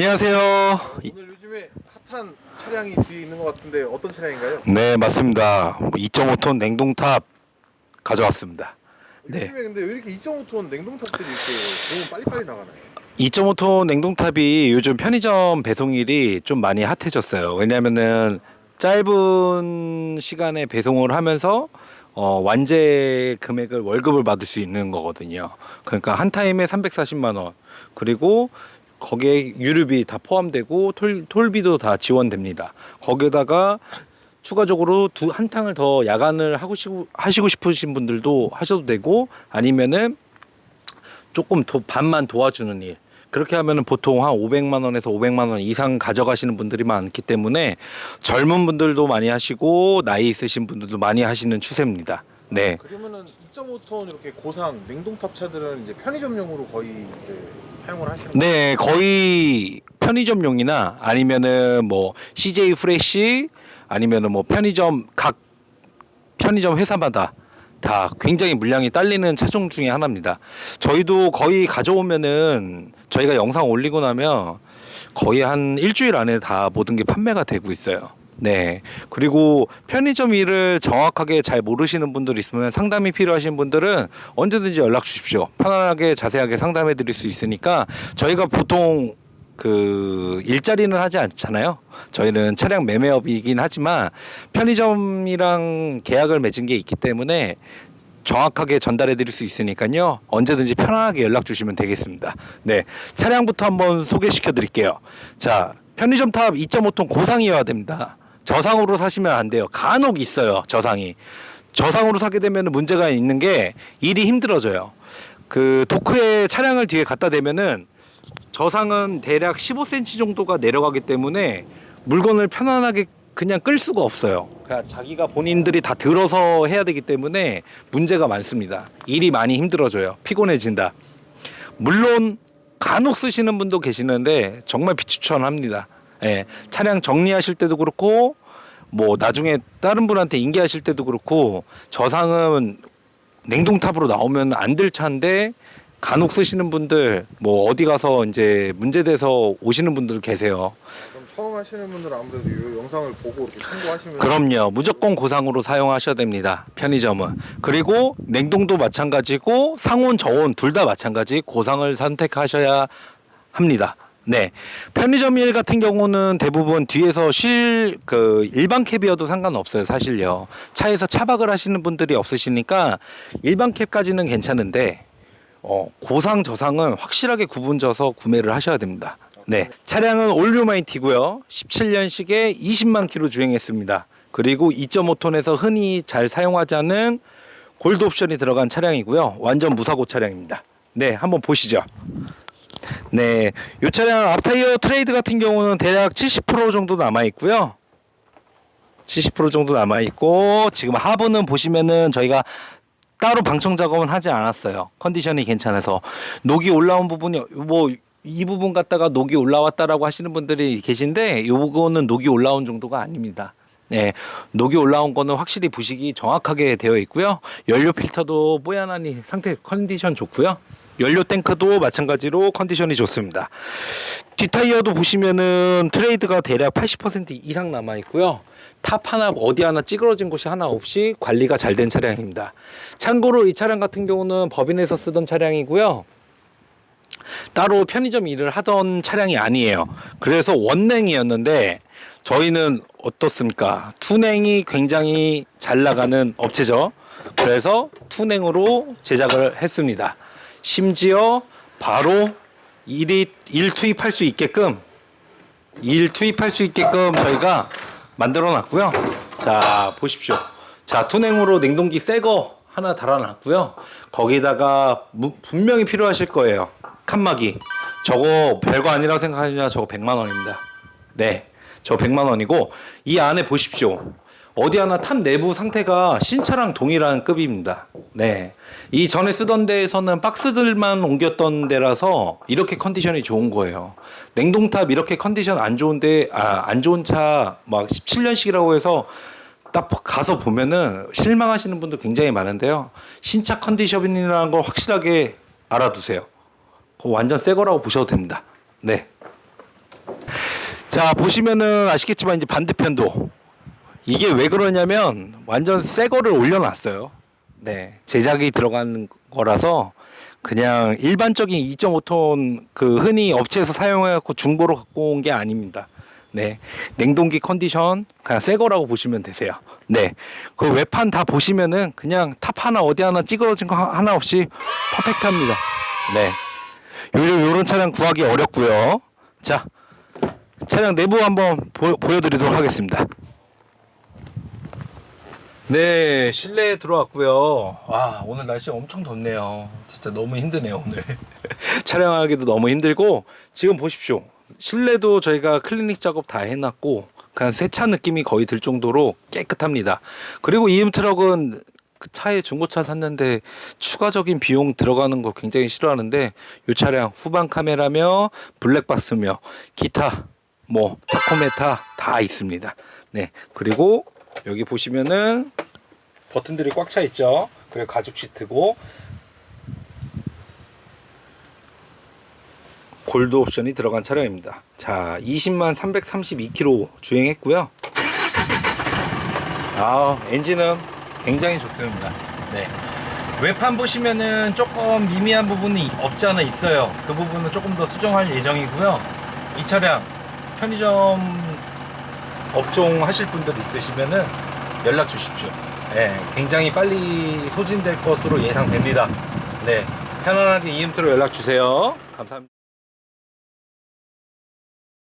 안녕하세요. 이- 오늘 요즘에 핫한 차량이 뒤에 있는 것 같은데 어떤 차량인가요? 네, 맞습니다. 2.5톤 냉동탑 가져왔습니다. 네. 요즘에 근데 왜 이렇게 2.5톤 냉동탑들이 이렇게 너무 빨리빨리 나가나요? 2.5톤 냉동탑이 요즘 편의점 배송일이 좀 많이 핫해졌어요. 왜냐면은 짧은 시간에 배송을 하면서 어, 완제 금액을 월급을 받을 수 있는 거거든요. 그러니까 한 타임에 340만 원. 그리고 거기에 유류비 다 포함되고 톨, 톨비도 다 지원됩니다. 거기에다가 추가적으로 두 한 탕을 더 야간을 하고 싶, 하시고 싶으신 분들도 하셔도 되고 아니면은 조금 도, 반만 도와주는 일. 그렇게 하면은 보통 한 500만 원에서 500만 원 이상 가져가시는 분들이 많기 때문에 젊은 분들도 많이 하시고 나이 있으신 분들도 많이 하시는 추세입니다. 네. 그러면은 2.5톤 이렇게 고상 냉동탑 차들은 이제 편의점용으로 거의 이제 사용을 하시는 거예요? 네, 거의 편의점용이나 아니면은 뭐 CJ 프레시 아니면은 뭐 편의점 각 편의점 회사마다 다 굉장히 물량이 딸리는 차종 중에 하나입니다. 저희도 거의 가져오면은 저희가 영상 올리고 나면 거의 한 일주일 안에 다 모든 게 판매가 되고 있어요. 네. 그리고 편의점 일을 정확하게 잘 모르시는 분들 있으면 상담이 필요하신 분들은 언제든지 연락 주십시오. 편안하게 자세하게 상담해 드릴 수 있으니까 저희가 보통 그 일자리는 하지 않잖아요. 저희는 차량 매매업이긴 하지만 편의점이랑 계약을 맺은 게 있기 때문에 정확하게 전달해 드릴 수 있으니까요. 언제든지 편안하게 연락 주시면 되겠습니다. 네. 차량부터 한번 소개시켜 드릴게요. 자, 편의점 탑 2.5톤 고상이어야 됩니다. 저상으로 사시면 안 돼요. 간혹 있어요. 저상이. 저상으로 사게 되면 문제가 있는 게 일이 힘들어져요. 그 도크에 차량을 뒤에 갖다 대면은 저상은 대략 15cm 정도가 내려가기 때문에 물건을 편안하게 그냥 끌 수가 없어요. 그러니까 자기가 본인들이 다 들어서 해야 되기 때문에 문제가 많습니다. 일이 많이 힘들어져요. 피곤해진다. 물론 간혹 쓰시는 분도 계시는데 정말 비추천합니다. 예, 차량 정리하실 때도 그렇고 뭐 나중에 다른 분한테 인계하실 때도 그렇고 저상은 냉동탑으로 나오면 안 될 차인데 간혹 쓰시는 분들 뭐 어디 가서 이제 문제돼서 오시는 분들 계세요. 그럼 처음 하시는 분들은 아무래도 이 영상을 보고 이렇게 참고하시면 그럼요. 무조건 고상으로 사용하셔야 됩니다. 편의점은. 그리고 냉동도 마찬가지고 상온 저온 둘 다 마찬가지 고상을 선택하셔야 합니다. 네. 편의점 일 같은 경우는 대부분 뒤에서 실그 일반 캡이어도 상관없어요, 사실요. 차에서 차박을 하시는 분들이 없으시니까 일반 캡까지는 괜찮은데 어, 고상 저상은 확실하게 구분져서 구매를 하셔야 됩니다. 네. 차량은 올류마이티고요. 17년식에 20만 킬로 주행했습니다. 그리고 2.5톤에서 흔히 잘 사용하지 않는 골드 옵션이 들어간 차량이고요. 완전 무사고 차량입니다. 네, 한번 보시죠. 네, 이 차량 앞타이어 트레이드 같은 경우는 대략 70% 정도 남아 있고요. 70% 정도 남아 있고 지금 하부는 보시면은 저희가 따로 방청 작업은 하지 않았어요. 컨디션이 괜찮아서 녹이 올라온 부분이 뭐 이 부분 갖다가 녹이 올라왔다라고 하시는 분들이 계신데 요거는 녹이 올라온 정도가 아닙니다. 네, 녹이 올라온 거는 확실히 부식이 정확하게 되어 있고요. 연료 필터도 뽀얀하니 상태 컨디션 좋고요. 연료 탱크도 마찬가지로 컨디션이 좋습니다. 뒷타이어도 보시면은 트레이드가 대략 80% 이상 남아 있고요. 탑 하나 어디 하나 찌그러진 곳이 하나 없이 관리가 잘 된 차량입니다. 참고로 이 차량 같은 경우는 법인에서 쓰던 차량이고요. 따로 편의점 일을 하던 차량이 아니에요. 그래서 원냉이었는데 저희는 어떻습니까? 투냉이 굉장히 잘 나가는 업체죠. 그래서 투냉으로 제작을 했습니다. 심지어 바로 일이 일 투입할 수 있게끔 일 투입할 수 있게끔 저희가 만들어 놨고요. 자, 보십시오. 자, 투냉으로 냉동기 새 거 하나 달아 놨고요. 거기다가 무- 분명히 필요하실 거예요. 칸막이. 저거 별거 아니라고 생각하시냐? 저거 100만 원입니다. 네. 저 100만 원이고 이 안에 보십시오. 어디 하나 탑 내부 상태가 신차랑 동일한 급입니다. 네. 이 전에 쓰던 데에서는 박스들만 옮겼던 데라서 이렇게 컨디션이 좋은 거예요. 냉동탑 이렇게 컨디션 안 좋은데 아, 안 좋은 차 막 17년식이라고 해서 딱 가서 보면은 실망하시는 분들 굉장히 많은데요. 신차 컨디션이라는 걸 확실하게 알아두세요. 그거 완전 새 거라고 보셔도 됩니다. 네. 자 보시면은 아시겠지만 이제 반대편도 이게 왜 그러냐면 완전 새 거를 올려놨어요. 네 제작이 들어간 거라서 그냥 일반적인 2.5톤 그 흔히 업체에서 사용해갖고 중고로 갖고 온 게 아닙니다. 네 냉동기 컨디션 그냥 새 거라고 보시면 되세요. 네 그 외판 다 보시면은 그냥 탑 하나 어디 하나 찌그러진 거 하- 하나 없이 퍼펙트합니다. 네 요런 차량 구하기 어렵고요. 자 차량 내부 한번 보, 보여드리도록 하겠습니다. 네, 실내에 들어왔고요. 와, 오늘 날씨 엄청 덥네요. 진짜 너무 힘드네요, 오늘. 촬영하기도 너무 힘들고 지금 보십시오. 실내도 저희가 클리닉 작업 다 해놨고 그냥 새 차 느낌이 거의 들 정도로 깨끗합니다. 그리고 이음 트럭은 그 차에 중고차 샀는데 추가적인 비용 들어가는 거 굉장히 싫어하는데 이 차량 후방 카메라며 블랙박스며 기타 뭐 타코메타 다 있습니다. 네 그리고 여기 보시면은 버튼들이 꽉 차 있죠. 그리고 가죽 시트고 골드 옵션이 들어간 차량입니다. 자 20만 332km 주행했고요. 아 엔진은 굉장히 좋습니다. 네. 외판 보시면은 조금 미미한 부분이 없지 않아 있어요. 그 부분은 조금 더 수정할 예정이고요. 이 차량 편의점 업종 하실 분들 있으시면은 연락 주십시오. 네, 굉장히 빨리 소진될 것으로 예상됩니다. 네, 편안하게 이음트로 연락 주세요. 감사합니다.